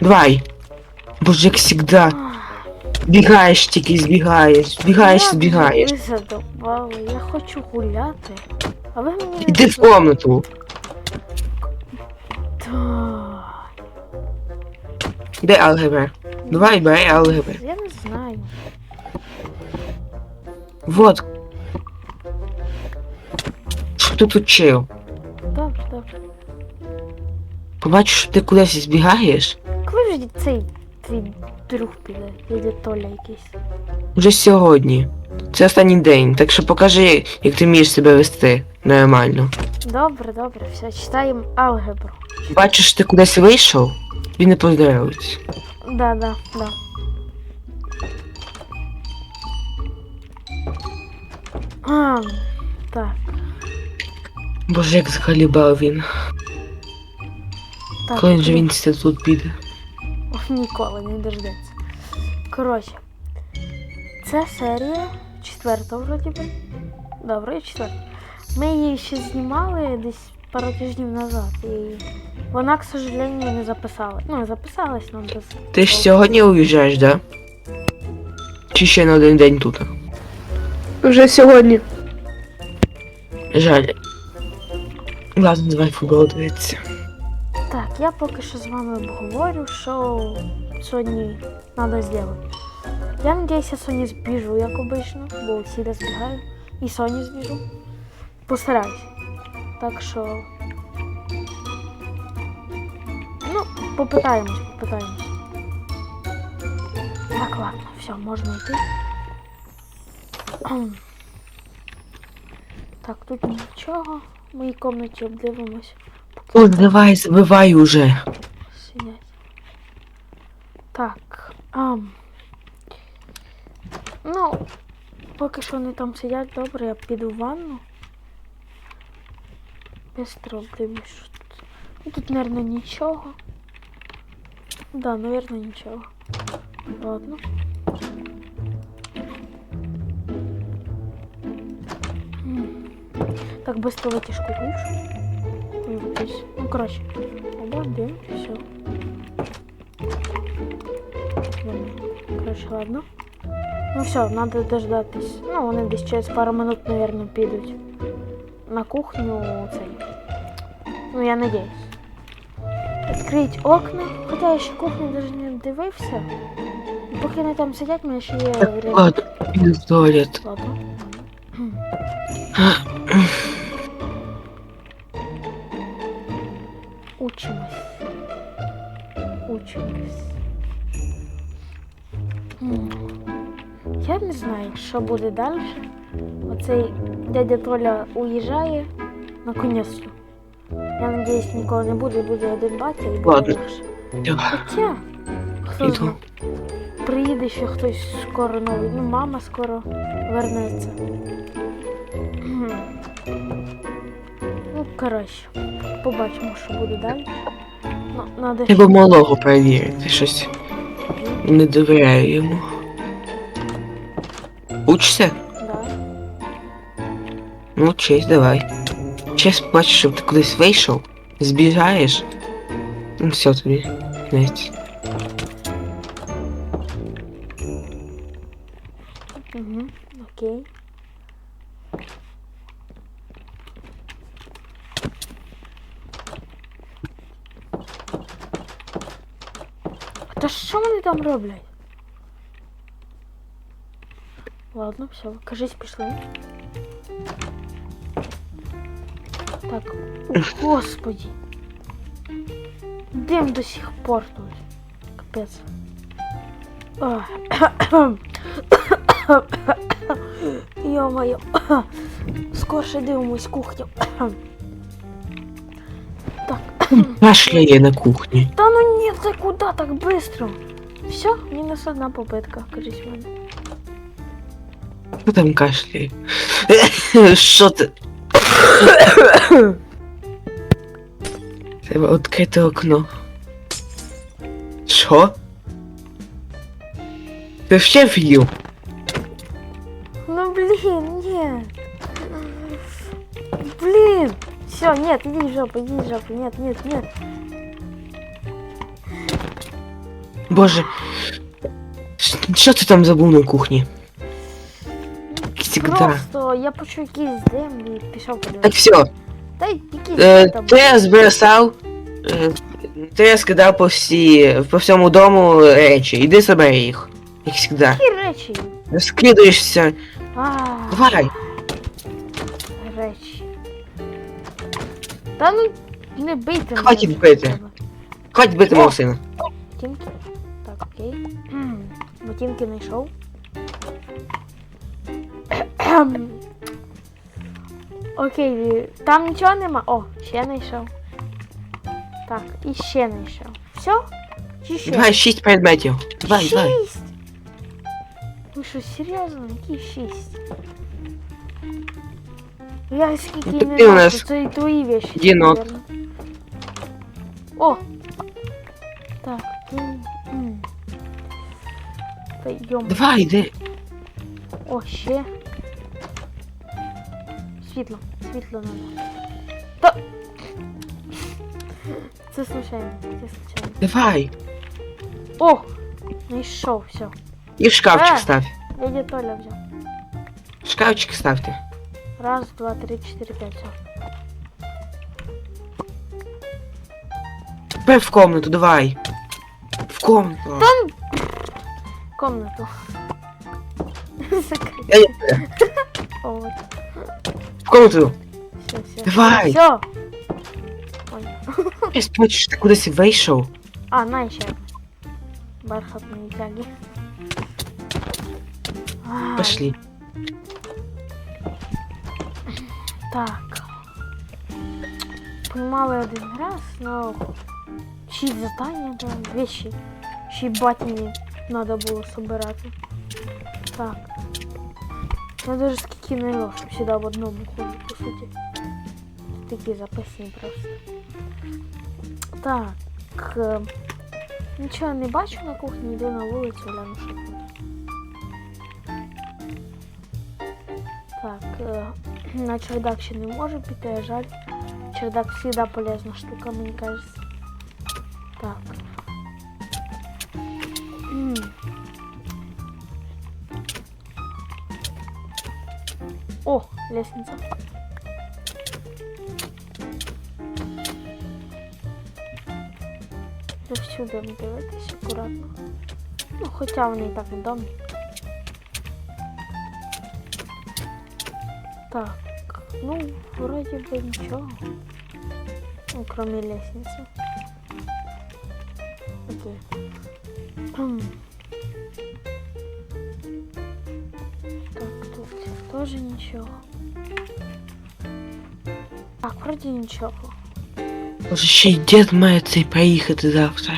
Давай. Боже, як завжди. Бігаєш тільки збігаєш. Як збігаєш. Ви задовбали, я хочу гуляти. А ви мені Іди в комнату. Так, Де алгебра? Давай, бери алгебра. Я не знаю. Вот. Що ти тут вчив? Добре, добре. Побачиш, що ти кудись збігаєш? Цей твій друг піде? Піде Толя якийсь. Вже сьогодні. Це останній день, так що покажи, як ти вмієш себе вести нормально. Добре, добре, все, читаємо алгебру. Бачиш, ти кудись вийшов, тобі не поздоровиться. Да, да, да. А, так, Боже, як закалібав він. так. Коли же ну, він це тут піде? Ніколи не дождеться. Коротше, це серія четверта вроді би. Добре, четверта. Ми її ще знімали десь пару тижнів назад. І вона, к сожалению, не записала. Ну, записалась нам без. Ти ж сьогодні уїжджаєш, да? Чи ще на один день тут? Вже сьогодні. Жаль. Ладно, давай футбол дивитися. Я поки що з вами обговорю, що сьогодні треба зробити. Я надіюся, Соні збіжу, як обично, бо всі збігаю. І Соні збіжу. Постараюсь. Так що. Ну, попитаємось, попитаємось. Так, ладно, все, можна йти. Так, тут нічого. В моїй кімнаті обдивимось. О, давай, забивай уже. Сидять. Так. Ам. Ну, поки що вони там сидять, добре, я піду в ванну. Быстро обдивлюсь, що тут. Ну, тут, наверное, нічого. Да, наверное, нічого. Ладно. М. Так, быстро вытяжку ключ. Ну, здесь. Ну, короче. Оба, один, все. Короче, ладно. Ну все, надо дождатись. Ну, вони десь через пару минут, наверное, підуть на кухню цей. Ну, я надіюсь. Відкрить окна. Хоча я ще кухню даже не дивився. Поки вони там сидять, мене ще є время. Ладно, Учимось. Я не знаю, що буде далі. Оцей дядя Толя уїжджає наконець. Я надіюсь, нікого не буде, буде один батя і буде Ладно. Хоча, хто Іду. знає, приїде ще хтось скоро новий. Ну, мама скоро вернеться. Ну, коротше, побачимо, що буде далі. Надо ще... Треба малого перевірити щось. Не довіряю йому. Учишся? Да. Ну, честь, давай. Честь бачиш, щоб ти кудись вийшов, збігаєш. Ну, все тобі. Кінець. Та що вони там роблять? Ладно, все, кажись, пішли. Так, о, господи. Дим до сих пор тут. Капець. Ах. Ё-моё. Скорше дивимось кухню. Так. Кашляє на кухні. Та ну це куди так быстро? Все, мінус одна попитка, кажись мене. Хто там кашляє? Що ти? Треба відкрити окно. Що? Ти ще в'їв? Ну блин, нет. Блин. Все, нет, иди в жопу, иди в жопу. Нет, нет, нет. боже. Ш- Що ти там забув на кухні? Всегда. Просто я почув якийсь дим і пішов Так подивитися. все, Та й якийсь е, там. ти збросав, е, ти скидав по всі, по всьому дому речі. Іди забери їх. Як завжди. Які речі? Розкидаєшся. А, Давай. речі. Та ну не бийте мене. Хватить бити. треба. Хватить бити О! мого сина. Ботинки. Так, окей. М, Ботинки знайшов. Кхем. Окей, там нічого нема. О, ще знайшов. Так, і ще знайшов. Все? Чи ще? Давай шість предметів. Давай, давай. Шість! Ви що, серйозно? Які шість? Я скільки Ну, так не ти у знав, нас що це і твої вещи. єнот. наверно. О! Та йом. Давай, йди. О, ще. Світло. Світло надо. Та... Це случайно. Це случайно. Давай. О! Знайшов, все. І в шкафчик Е. став. Дядя Толя взяв. В шкафчик ставте. Раз, два, три, четыре, пять. Все. Тепер в комнату, давай. В комнату. Комнату. Закрыть. Я не- вот. В комнату. Все, все. Давай. Все. Ой. Я сподіваюся, що ти кудись вийшов. А, на ще. Бархатные тяги. Пошли. Так. Поймали один раз, но шість задання, да, вещи. Ще й батні надо було собирати. Так. Я даже скільки не щоб сюди в одному ходу, по суті. Такі записані просто. Так. Нічого не бачу на кухні, йду на вулицю, гляну, що тут. Так, е, на чердак ще не можу піти, жаль. Чердак всегда полезна штука, мені кажется. Так. Лестница. Всюди дивитись акуратно. Ну, хоча вони і так в домі. Так, ну, вроде бы ничего. Ну, кроме лестницы. Окей. М. Так, тут тоже ничего. Так, вроде ничего. Може ще й дід має цей приїхати завтра.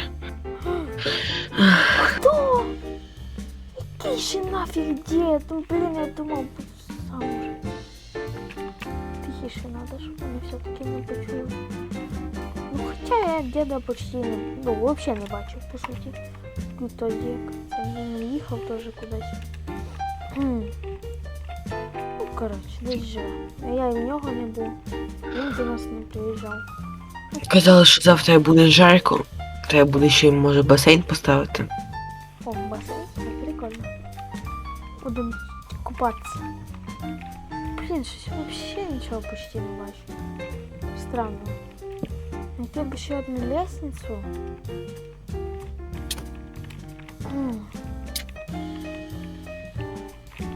Кто? Який ще нафіг дед? Ну, блин, я думал, буду сам уже. Тихіше надо, щоб вони все-таки не почули. Ну, хоча я деда почти не, ну, вообще не бачив, по суті. Ну, тоді, як це він їхав теж кудись. Коротше, десь живе. А я і в нього не був. Він до нас не приїжджав. Казали, що завтра буде жарко. Треба буде ще може басейн поставити. О, басейн, це прикольно. Будемо купатися. Блін, щось вообще нічого почти не бачу. Странно. Найти б ще одну лестницю. М.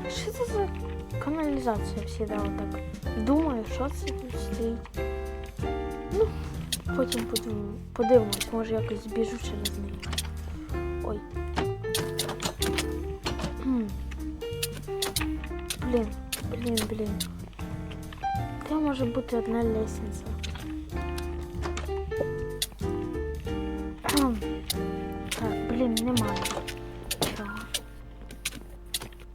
Що це за каналізація всегда отак? Думаю, що це стоїть. Ну, потім потім подивимось, може якось збіжу через неї. Ой. Блін, блін, блін. Де може бути одна лестниця?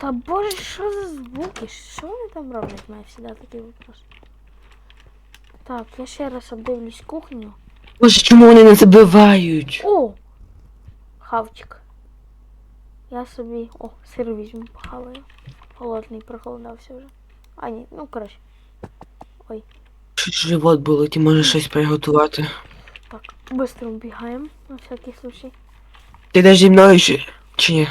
Та боже, що за звуки? Що вони там роблять? Мене завжди такий вопрос. Так, я ще раз обдивлюсь кухню. Боже, чому вони не забивають? О! Хавчик. Я собі. О, сир візьму, похаваю. Холодний, проголодався вже. А, ні, ну коротше. Що живот болить і може щось приготувати. Так, быстро убігаємо, на всякий случай. Ти йдеш зі мною чи, чи ні?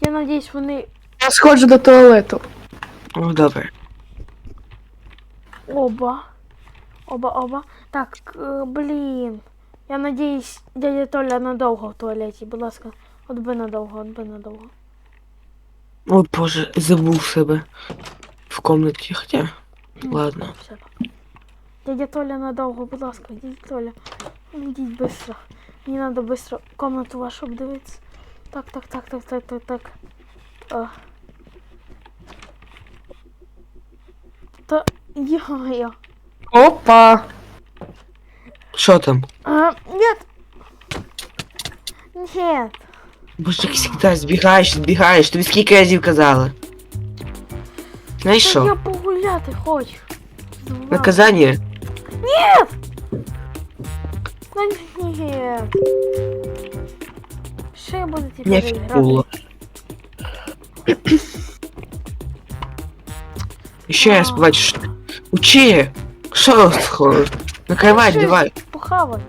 Я надіюсь, вони. Я сходжу до туалету. О, добре. Оба. Оба, оба. Так, е, блін. Я надіюсь, дядя Толя надовго в туалеті. Будь ласка, от би надовго, от би надовго. Ой, боже, забув себе в комнаті, хоча. Ладно. Все. Дядя Толя надовго, будь ласка, дядя Толя. Йдіть швидко. Мені треба швидко комнату вашу обдивитися. Так, так, так, так, так, так, так. А. Та йо-йо. Опа! Що там? А, нет. Нет. Боже, як завжди, збігаєш, збігаєш, тобі скільки разів казали. Знаєш Та я що? погуляти хочу. Два. Наказання? Та ні. Що я буду тепер Не грати? було. Ще раз А. побачиш. Учи! Що схоже? Накривай, Щось давай. Похавать.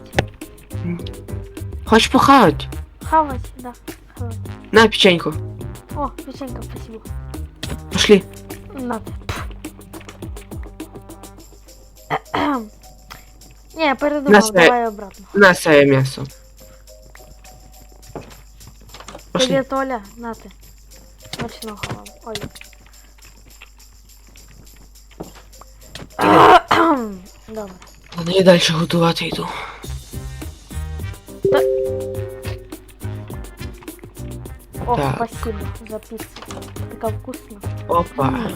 Хочеш похавати? Хавать, да. Хавать. На печеньку. О, печенька, спасибо. Пошли. Надо. Не, передумав, Нас, е, давай обратно. На своє м'ясо. Тоді Пошли. Толя, на ти. Смачного вам. Ой. Добре. Ладно, я далі готувати йду. О, Так. спасибо за пиццу. Така вкусна. Опа.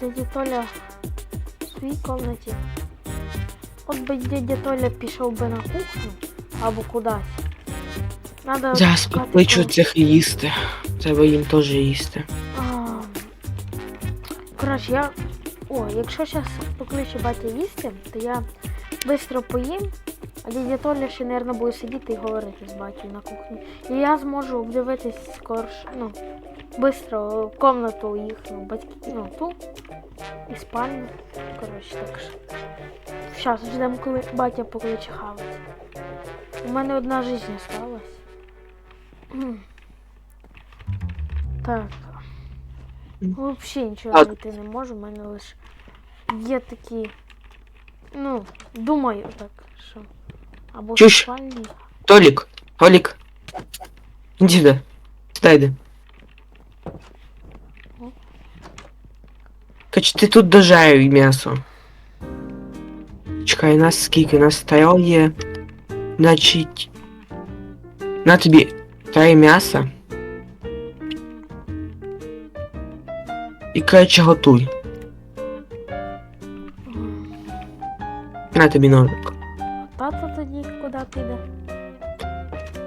Дядя Толя в своїй комнаті. От би дядя Толя пішов би на кухню або кудись. Надо Зараз покличу цих їсти. Треба їм теж їсти. Коротше, я. О, якщо зараз покличе батя їсти, то я швидко поїм, а дядя Толя ще, мабуть, буде сидіти і говорити з батьком на кухні. І я зможу обдивитись скорш, ну, швидко комнату їхню, батьки, ну, ту і спальню. Коротше, так що. Зараз ждемо, коли батя покличе хавати. У мене одна життя осталась. М. Так. Взагалі нічого Так. знайти не можу, в мене лише є такі. Ну, думаю так, що. Або Чуєш? спальні. Толік, Толік. Іди сюди. Сюди йди. Кач, ти тут дожарюй м'ясо. Чекай, нас скільки? Нас троє. Значить. На тобі троє м'яса. І коротше готуй. На тобі ножик. Тато тоді куди піде?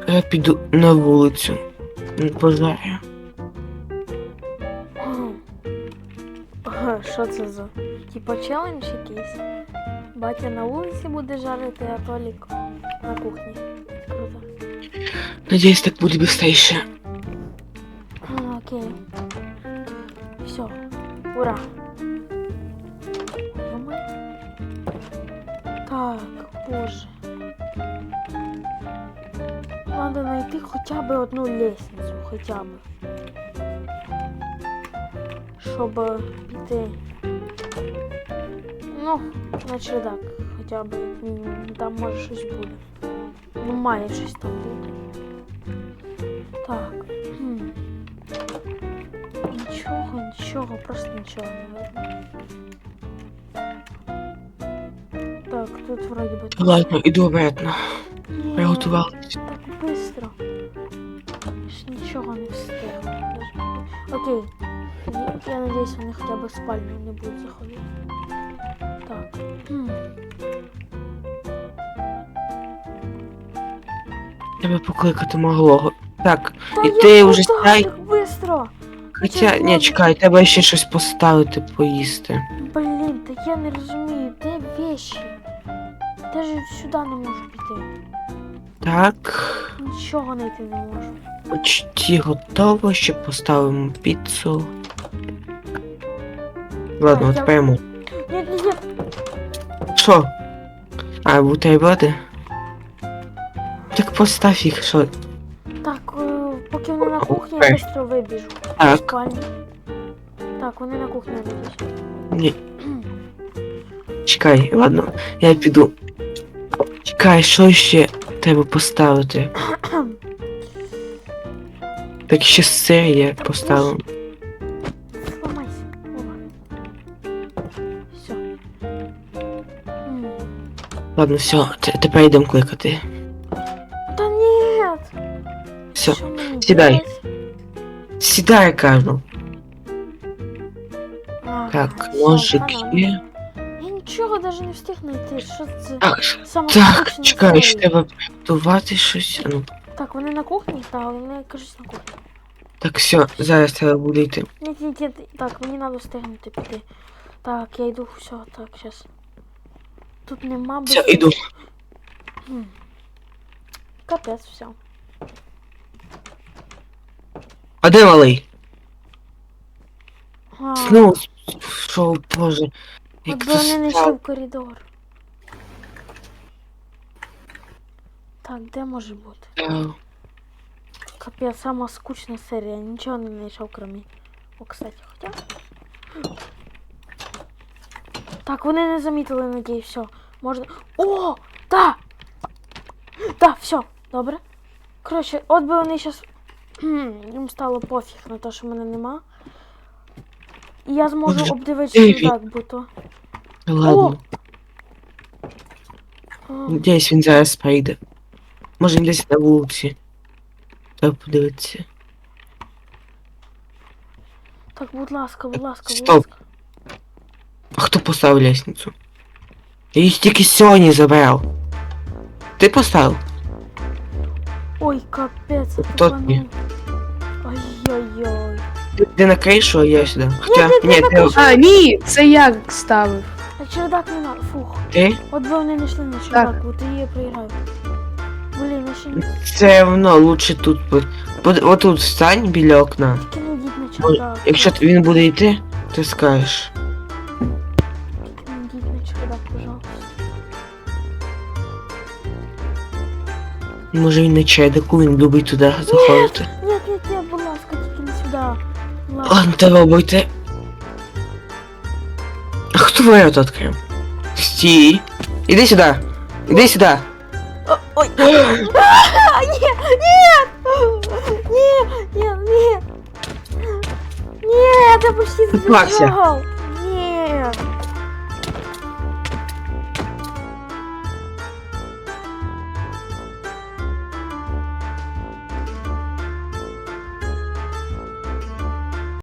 Я піду на вулицю. м, Пожарю. Що це за? Типа челендж якийсь? Батя на вулиці буде жарити, а Толік на кухні. Круто. Надіюсь, так буде быстріше. Е. Ну, на чердак, хоча б як мінімум. Там може щось буде. Ну, має щось там бути. Так. хм. Нічого, нічого, просто нічого не видно. Так, тут вроді би. Ладно, іду обратно. Ні, Приготувалась. Так быстро. Я нічого не встигла. Окей. Я, я надіюсь, вони хоча б в спальню не будуть заходити. Так. Треба покликати малого. Так, Та І я ти вже стай? быстро? хоча, ні, чекай, треба ще щось поставити, поїсти. Блін, так я не розумію, де вещи? Даже сюди не можу піти. Так, Нічого знайти не можу. почти готово, ще поставимо піцу. Ладно, Так, от я- тепер йому. Нет, нет, нет. що? А, бутерброди? Так постав їх, що? Так, е, поки вони на кухні, Окей. я швидко вибіжу. Так, Спальні. Так, вони на кухні вибіжуть. ні. Чекай, ладно, я піду. Чекай, що ще треба поставити? Так ще сир я поставив. Ладно, все, тепер йдемо кликати. Та ні! Все, Що мені сідай. делать? сідай, кажу. А, Так, всё, ножик банан. є. Я нічого навіть не встиг знайти. Що це? Так, Саме так, скучне чекай, ще серія. треба приготувати щось. Ну, Так, вони на кухні стали, вони кажуть на кухні. так, все, зараз треба буде йти. Ні, ні, ні, так, мені треба встигнути піти. Так, я йду, все, так, зараз. Тут нема Все, йду. М. Капець, все. А де малий? А, Знову, що, боже. Як Якби вони не йшли став. в коридор. Так, де може бути? Капець, сама скучна серія, нічого не знайшов, крім. О, кстати, хоча. Так, вони не замітили, надіюсь, все. Можна. О! Да! Да, все, добре. Коротше, от би вони зараз. Їм стало пофіг на те, що мене нема. І я зможу обдивитися так, бо то. Ладно, десь він зараз прийде. Може він десь на вулиці. Треба подивитися. Так, будь ласка, будь ласка, будь Стоп. ласка. А хто поставив лестницю? Я їх тільки сьогодні забрав. Ти поставив? Ой, капець, Хто це ні? Ой-ой-ой. Ти, ти на кришу, а я сюди. Хоча, ні, ні, не на ти, кришу. А, ні, це я ставив. А чердак не надо. Фух. ти? От би вони не йшли на чердак, бо ти її проіграв. Блін, я ще не Все одно лучше тут. бу- От, отут встань біля окна. тільки не йдіть на Бо чердак. Якщо т- він буде йти, ти скажеш. Може він на чайдаку, він любить туди заходити. Ні, ні, ні, будь ласка, тільки не сюди. Будь ласка. Ладно, то робите. А хто ворота відкрив? Стій. Іди сюди. Іди сюди. О, Ой. А, Ні, ні! Ні, ні, ні. Ні, я почти Попався. збіжав.